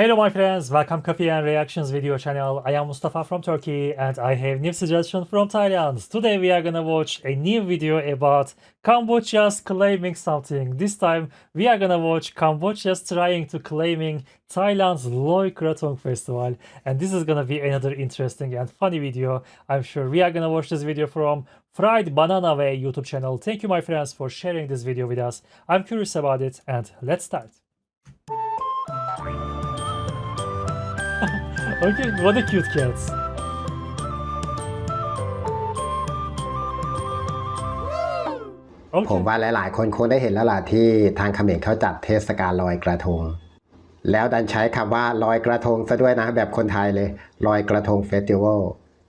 Hello my friends, welcome Coffee and Reactions video channel. I am Mustafa from Turkey and I have new suggestion from Thailand. Today we are gonna watch a new video about Cambodia's claiming something. This time we are gonna watch Cambodia's trying to claiming Thailand's Loy Krathong festival and this is gonna be another interesting and funny video. I'm sure we are gonna watch this video from Fried Banana Way YouTube channel. Thank you my friends for sharing this video with us. I'm curious about it and let's start. Okay, what a cute cats. โอเคผมว่าหลาย ๆ คนคงได้เห็นแล้วล่ะที่ทางเขมรเขาจัดเทศกาลลอยกระทง แล้วดันใช้คำว่าลอยกระทงซะด้วยนะแบบคนไทยเลย ลอยกระทงเฟสติวัล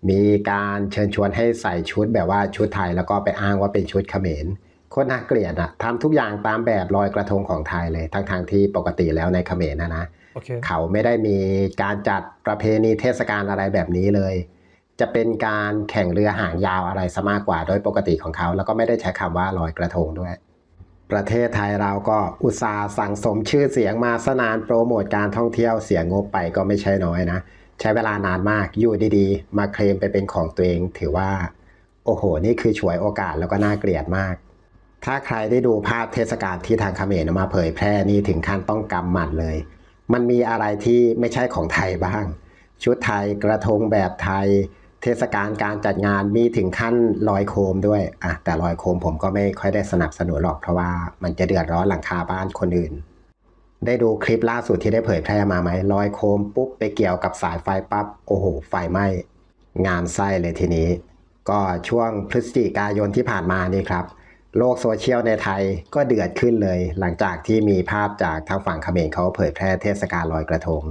มีการเชิญชวนให้ใส่ชุดแบบว่าชุดไทยแล้วก็ไปอ้างว่าเป็นชุดเขมรโคตรน่าเกลียดอะทำทุกอย่างตามแบบลอยกระทงของไทยเลย ทั้งทางที่ปกติแล้วในเขมรนะนะ Okay. เขาไม่ได้มีการจัดประเพณีเทศกาลอะไรแบบนี้เลย จะเป็นการแข่งเรือหางยาวอะไรซะมากกว่าโดยปกติของเขา แล้วก็ไม่ได้ใช้คำว่าลอยกระทงด้วย ประเทศไทยเราก็อุตสาห์สั่งสมชื่อเสียงมาสนานโปรโมทการท่องเที่ยวเสียงบไปก็ไม่ใช่น้อยนะ ใช้เวลานานมากอยู่ดีๆ มาเคลมไปเป็นของตัวเองถือว่า โอ้โห นี่คือฉวยโอกาสแล้วก็น่าเกลียดมากถ้าใครได้ดูภาพเทศกาลที่ทางเขมรมาเผยแพร่นี่ถึงขั้นต้องกำหมัดเลย มันมีอะไรที่ไม่ใช่ของไทยบ้าง ชุดไทยกระทงแบบไทย เทศกาลการจัดงานมีถึงขั้นลอยโคมด้วยอะแต่ลอยโคมผมก็ไม่ค่อยได้สนับสนุนหรอกเพราะว่ามันจะเดือดร้อนหลังคาบ้านคนอื่น ได้ดูคลิปล่าสุดที่ได้เผยแพร่มาไหมลอยโคมปุ๊บไปเกี่ยวกับสายไฟปั๊บโอ้โหไฟไหม้งานไส้เลยทีนี้ ก็ช่วงพฤศจิกายนที่ผ่านมานี่ครับ โลกโซเชียลในไทยก็เดือดขึ้นเลย หลังจากที่มีภาพจากทางฝั่งเขมรเขาเผยแพร่เทศกาลลอยกระทง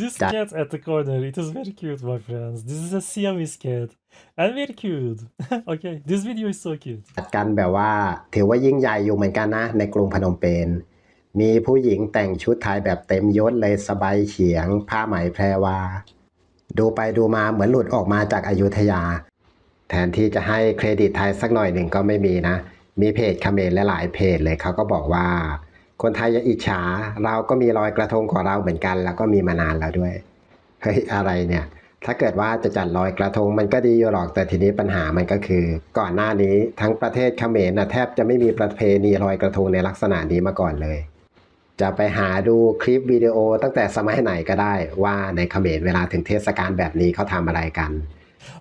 This That- cat at the corner, it is very cute, my friends. This is a Siamese cat. And very cute. okay, this video is so cute. จัดกันแบบว่าถือว่ายิ่งใหญ่อยู่เหมือนกันนะ ในกรุงพนมเปญมีผู้หญิงแต่งชุดไทยแบบเต็มยศเลยสบายเฉียง ผ้าไหมแพรวาดูไปดูมาเหมือนหลุดออกมาจากอายุทยา แทนที่จะให้เครดิตไทยสักหน่อยหนึ่งก็ไม่มีนะ มีเพจเขมรและหลายเพจเลยเขาก็บอกว่า คนไทยอย่าอิจฉาเราก็มีรอยกระทงของเราเหมือนกัน แล้วก็มีมานานแล้วด้วยเฮ้ยอะไรเนี่ย ถ้าเกิดว่าจะจัดลอยกระทงมันก็ดีอยู่หรอกแต่ทีนี้ปัญหามันก็คือ ก่อนหน้านี้ทั้งประเทศเขมรนะแทบจะไม่มีประเพณีลอยกระทงในลักษณะนี้มาก่อนเลย จะไปหาดูคลิปวิดีโอตั้งแต่สมัยไหนก็ได้ว่าในเขมรเวลาถึงเทศกาลแบบนี้เขาทำอะไรกัน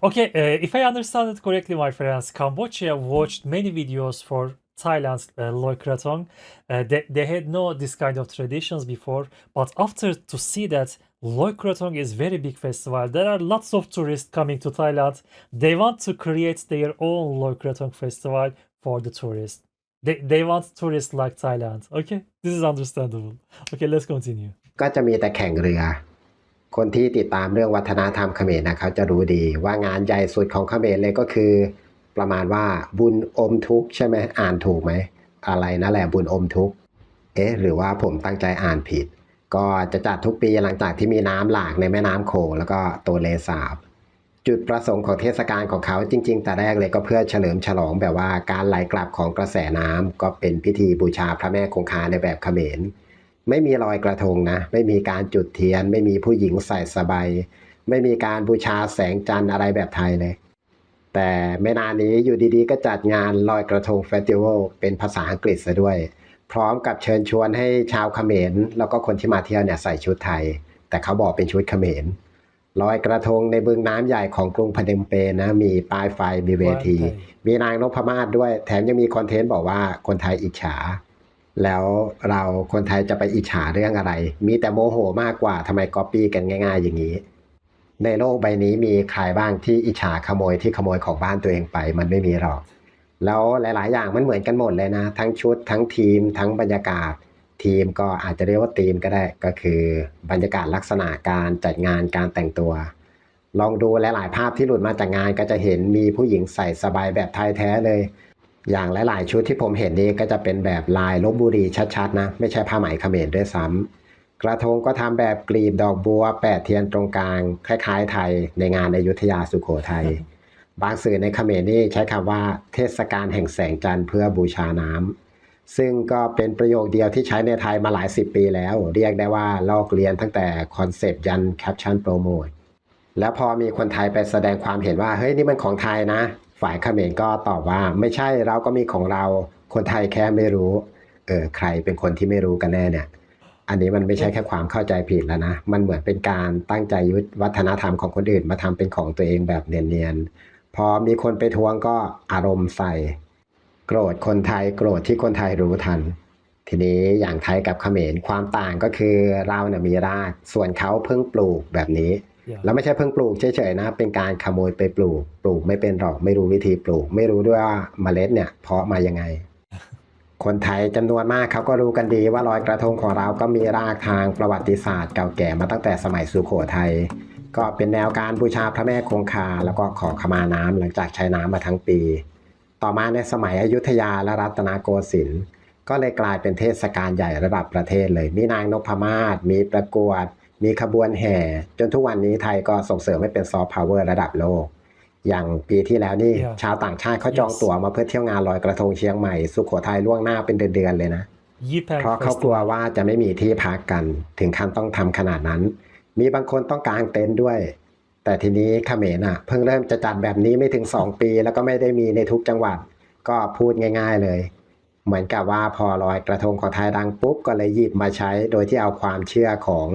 Okay, uh, if I understand it correctly, my friends, Cambodia watched many videos for Thailand's uh, Loy Krathong. Uh, they, they had no this kind of traditions before, but after to see that Loy Krathong is very big festival, there are lots of tourists coming to Thailand. They want to create their own Loy Krathong festival for the tourists. They, they want tourists like Thailand. Okay, this is understandable. Okay, let's continue. ก็จะมีแต่แข่งเรือ คนที่ติดตามเรื่องวัฒนธรรมเขมรนะเขาจะรู้ดีว่างานใหญ่สุดของเขมรเลยก็คือ ประมาณว่าบุญอมทุกใช่ไหมอ่านถูกไหมอะไรนั่นแหละบุญอมทุกเอ๊ะหรือว่าผมตั้งใจอ่านผิด ก็จะจัดทุกปีหลังจากที่มีน้ำหลากในแม่น้ำโขงแล้วก็ตัวเลสาบ จุดประสงค์ของเทศกาลของเขาจริง ๆ แต่แรกเลยก็เพื่อเฉลิมฉลองแบบว่าการไหลกลับของกระแสน้ำก็เป็นพิธีบูชาพระแม่คงคาในแบบเขมร ไม่มีลอยกระทงนะ ไม่มีการจุดเทียน ไม่มีผู้หญิงใส่สบายไม่มีการบูชาแสงจันทร์อะไรแบบไทยเลย แต่ไม่นานนี้อยู่ดีๆ ก็จัดงานลอยกระทงเฟสติวัลเป็นภาษาอังกฤษซะด้วย พร้อมกับเชิญชวนให้ชาวเขมร แล้วก็คนที่มาเที่ยวเนี่ยใส่ชุดไทย แต่เขาบอกเป็นชุดเขมรลอยกระทงในบึงน้ำใหญ่ของกรุงพนมเปญนะ มีป้ายไฟมีเวที มีนางนพมาศด้วย แถมยังมีคอนเทนต์บอกว่าคนไทยอิจฉา แล้วเราคนไทยจะไปอิจฉาเรื่องอะไร มีแต่โมโหมากกว่าทำไมก๊อปปี้กันง่าย ๆ อย่างนี้ ในโลกใบนี้มีใครบ้างที่อิจฉาขโมยที่ขโมยของบ้านตัวเองไป มันไม่มีหรอก แล้วหลาย ๆ อย่างมันเหมือนกันหมดเลยนะ ทั้งชุด ทั้งทีม ทั้งบรรยากาศ ทีมก็อาจจะเรียกว่าทีมก็ได้ก็คือบรรยากาศลักษณะการจัดงานการแต่งตัว ลองดูหลาย ๆ ภาพที่หลุดมาจากงานก็จะเห็นมีผู้หญิงใส่สบายแบบไทยแท้เลย อย่างหลาย ๆ ชุดที่ผมเห็นนี่ก็จะเป็นแบบลายลบบุรีชัดๆนะ ไม่ใช่ผ้าไหมเขมรด้วยซ้ำกระทงก็ทำแบบกลีบดอกบัวแปดเทียนตรงกลาง คล้าย ๆ ไทยในงานอยุธยาสุโขทัยบางสื่อในเขมรนี่ใช้คำว่าเทศกาลแห่งแสงจันทร์เพื่อบูชาน้ำซึ่งก็เป็นประโยคเดียวที่ใช้ในไทยมาหลายสิบปีแล้ว เรียกได้ว่าลอกเรียนตั้งแต่คอนเซปต์ยันแคปชั่นโปรโมทแล้วพอมีคนไทยไปแสดงความเห็นว่าเฮ้ยนี่มันของไทยนะ ฝ่ายเขมรก็ตอบว่าไม่ใช่เราก็มีของเรา คนไทยแค่ไม่รู้ เออใครเป็นคนที่ไม่รู้กันแน่เนี่ย อันนี้มันไม่ใช่แค่ความเข้าใจผิดแล้วนะ มันเหมือนเป็นการตั้งใจยึดวัฒนธรรมของคนอื่นมาทำเป็นของตัวเองแบบเนียนๆ พอมีคนไปทวงก็อารมณ์ใส่ โกรธคนไทยโกรธที่คนไทยรู้ทัน ทีนี้อย่างไทยกับเขมรความต่างก็คือเราเนี่ยมีราก ส่วนเขาเพิ่งปลูกแบบนี้ แล้วไม่ใช่เพิ่งปลูกเฉยๆนะ เป็นการขโมยไปปลูก ปลูกไม่เป็นหรอกไม่รู้วิธีปลูก ไม่รู้ด้วยว่าเมล็ดเนี่ยเพาะมายังไง คนไทยจำนวนมากเขาก็รู้กันดีว่าลอยกระทงของเราก็มีรากทางประวัติศาสตร์เก่าแก่มาตั้งแต่สมัยสุโขทัยก็เป็นแนวการบูชาพระแม่คงคา แล้วก็ขอขมาน้ำหลังจากใช้น้ำมาทั้งปี ต่อมาในสมัยอยุธยาและรัตนโกสินทร์ก็เลยกลายเป็นเทศกาลใหญ่ระดับประเทศเลย มีนางนพมาศมีประกวด มีขบวนแห่ จนทุกวันนี้ไทยก็ส่งเสริมให้เป็นซอฟต์พาวเวอร์ระดับโลก อย่างปีที่แล้วนี่ Yeah. ชาวต่างชาติเขาจอง Yes. ตั๋วมาเพื่อเที่ยวงานลอยกระทงเชียงใหม่ สุโขทัยล่วงหน้าเป็นเดือนๆเลยนะ Yipak เพราะเขากลัว Festival. ว่าจะไม่มีที่พักกัน ถึงขั้นต้องทำขนาดนั้น มีบางคนต้องกางเต็นท์ด้วย แต่ทีนี้เขมรอะ เพิ่งเริ่มจะจัดแบบนี้ไม่ถึง 2 ปี แล้วก็ไม่ได้มีในทุกจังหวัด ก็พูดง่าย ๆ เลย เหมือนกับว่าพอลอยกระทงของไทยดังปุ๊บก็เลยหยิบมาใช้ โดยที่เอาความเชื่อของ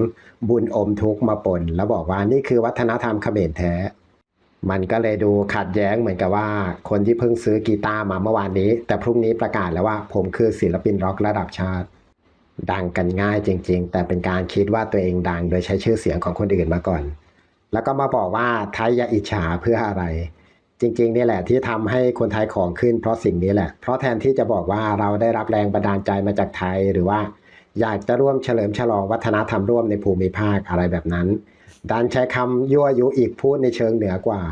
บุญอมทุกมาปน แล้วบอกว่านี่คือวัฒนธรรมเขมรแท้ มันก็เลยดูขัดแย้งเหมือนกับว่า คนที่เพิ่งซื้อกีตาร์มาเมื่อวานนี้ แต่พรุ่งนี้ประกาศแล้วว่าผมคือศิลปินร็อกระดับชาติ ดังกันง่ายจริง ๆ แต่เป็นการคิดว่าตัวเองดัง โดยใช้ชื่อเสียงของคนอื่นมาก่อน แล้วก็มาบอกว่าไทยอย่าอิจฉาเพื่ออะไร จริงๆนี่แหละที่ทำให้คนไทยของขึ้นเพราะสิ่งนี้แหละ เพราะแทนที่จะบอกว่าเราได้รับแรงบันดาลใจมาจากไทยหรือว่า อยากจะร่วมเฉลิมฉลองวัฒนธรรมร่วมในภูมิภาคอะไรแบบนั้นดันใช้คำยั่วยุอีกพูดในเชิงเหนือกว่า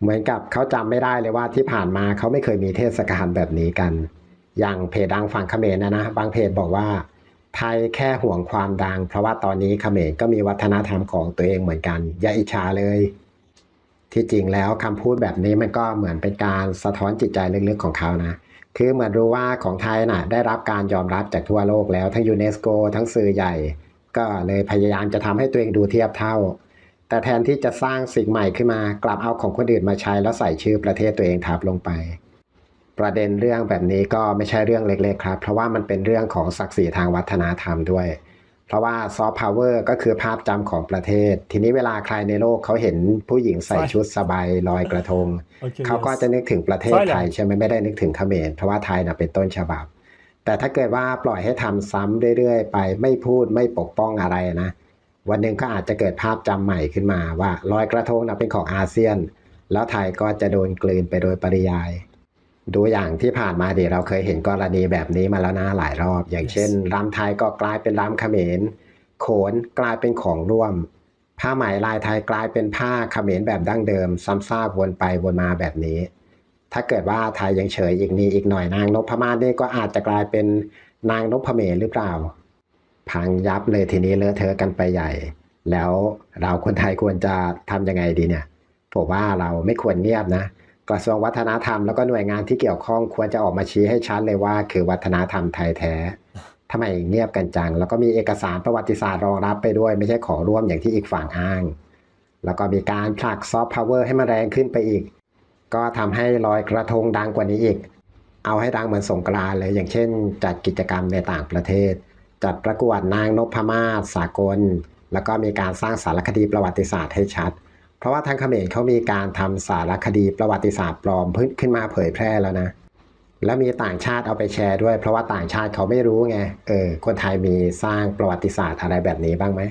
เหมือนกับเขาจำไม่ได้เลยว่าที่ผ่านมาเขาไม่เคยมีเทศกาลแบบนี้กัน อย่างเพจดังฝั่งเขมรนะนะบางเพจบอกว่า ไทยแค่ห่วงความดัง เพราะว่าตอนนี้เขมรก็มีวัฒนธรรมของตัวเองเหมือนกัน อย่าอิจฉาเลย ที่จริงแล้วคำพูดแบบนี้มันก็เหมือนเป็นการสะท้อนจิตใจลึกๆของเขานะ คือเหมือนรู้ว่าของไทยน่ะได้รับการยอมรับจากทั่วโลกแล้วทั้งยูเนสโกทั้งสื่อใหญ่ ก็เลยพยายามจะทำให้ตัวเองดูเทียบเท่า แต่แทนที่จะสร้างสิ่งใหม่ขึ้นมากลับเอาของคนอื่นมาใช้แล้วใส่ชื่อประเทศตัวเองทับลงไป ประเด็นเรื่องแบบนี้ก็ไม่ใช่เรื่องเล็ก ๆ ครับ เพราะว่ามันเป็นเรื่องของศักดิ์ศรีทางวัฒนธรรมด้วย เพราะว่าซอฟต์พาวเวอร์ก็คือภาพจำของประเทศ ทีนี้เวลาใครในโลกเขาเห็นผู้หญิงใส่ใช่ชุดสบายลอยกระทง Okay, เขาก็ yes. จะนึกถึงประเทศใช่แหละไทยใช่ไหมไม่ได้นึกถึงเขมรเพราะว่าไทยนะเป็นต้นฉบับ แต่ถ้าเกิดว่าปล่อยให้ทำซ้ำเรื่อยๆ ไปไม่พูดไม่ปกป้องอะไรนะวันหนึ่งก็อาจจะเกิดภาพจำใหม่ขึ้นมาว่าลอยกระทงนะเป็นของอาเซียน แล้วไทยก็จะโดนกลืนไปโดยปริยาย ดูอย่างที่ผ่านมาเดี๋ยวเราเคยเห็นกรณีแบบนี้มาแล้วนะหลายรอบ อย่างเช่นรำไทยก็กลายเป็นรำเขมรโขนกลายเป็นของร่วม ผ้าไหมลายไทยกลายเป็นผ้าเขมรแบบดั้งเดิม ซ้ำซากวนไปวนมาแบบนี้ ถ้าเกิดว่าไทยยังเฉยอีกนี้อีกหน่อยนางนพมาศนี่ก็อาจจะกลายเป็นนางนพเขมรหรือเปล่า พังยับเลยทีนี้เลอะเทอะกันไปใหญ่ แล้วเราคนไทยควรจะทำยังไงดีเนี่ยผมว่าเราไม่ควรเงียบนะ กระทรวงวัฒนธรรมแล้วก็หน่วยงานที่เกี่ยวข้องควรจะออกมาชี้ให้ชัดเลยว่า คือวัฒนธรรมไทยแท้ทำไมเงียบกันจัง แล้วก็มีเอกสารประวัติศาสตร์รองรับไปด้วย ไม่ใช่ขอร่วมอย่างที่อีกฝั่งอ้าง แล้วก็มีการผลักซอฟต์พาวเวอร์ให้มันแรงขึ้นไปอีก ก็ทำให้ลอยกระทงดังกว่านี้อีก เอาให้ดังเหมือนสงกรานเลย อย่างเช่น จัดกิจกรรมในต่างประเทศ จัดประกวดนางนพมาศสากล แล้วก็มีการสร้างสารคดีประวัติศาสตร์ให้ชัด เพราะว่าทางเขมรเขามีการทำสารคดีประวัติศาสตร์ปลอมพึ่งขึ้นมาเผยแพร่แล้วนะ แล้วมีต่างชาติเอาไปแชร์ด้วย เพราะว่าต่างชาติเขาไม่รู้ไง เออ คนไทยมีสร้างประวัติศาสตร์อะไรแบบนี้บ้างไหม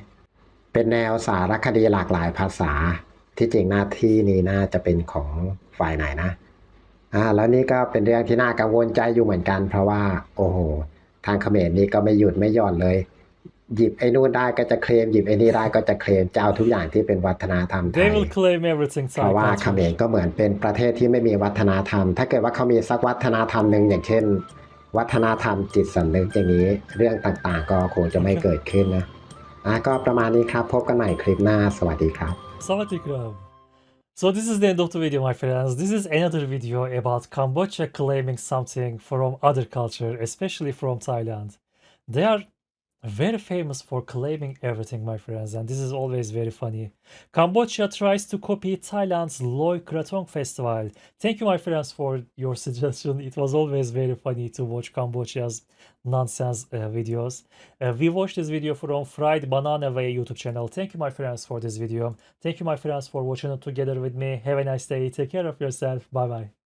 เป็นแนวสารคดีหลากหลายภาษา ที่จริงหน้าที่นี้น่าจะเป็นของฝ่ายไหนนะ อ่า แล้วนี่ก็เป็นเรื่องที่น่ากังวลใจอยู่เหมือนกัน เพราะว่า โอ้โห ทางเขมรนี่ก็ไม่หยุดไม่หย่อนเลย หยิบไอ้นู่นได้ก็จะเคลมหยิบไอ้นี่ได้ก็จะเคลมจะเอาทุกอย่างที่เป็นวัฒนธรรมไท They ย will claim everything เพราะ Thai ว่าเขมร culture. ก็เหมือนเป็นประเทศที่ไม่มีวัฒนธรรม ถ้าเกิดว่าเขามีสักวัฒนธรรมหนึ่งอย่างเช่น วัฒนธรรมจิตสำนึกอย่างนี้ เรื่องต่างๆ ก็คงจะไม่เกิดขึ้นนะอะก็ประมาณนี้ครับ พบกันใหม่คลิปหน้า สวัสดีครับ Sawadee krab. So this is the end of the video, my friends. This is another video about Cambodia claiming something from other culture, especially from Thailand. They are very famous for claiming everything, my friends, and this is always very funny. Cambodia tries to copy Thailand's Loy Krathong festival. Thank you, my friends, for your suggestion. It was always very funny to watch Cambodia's nonsense uh, videos. Uh, we watched this video from Fried Banana Way YouTube channel. Thank you, my friends, for this video. Thank you, my friends, for watching it together with me. Have a nice day. Take care of yourself. Bye bye.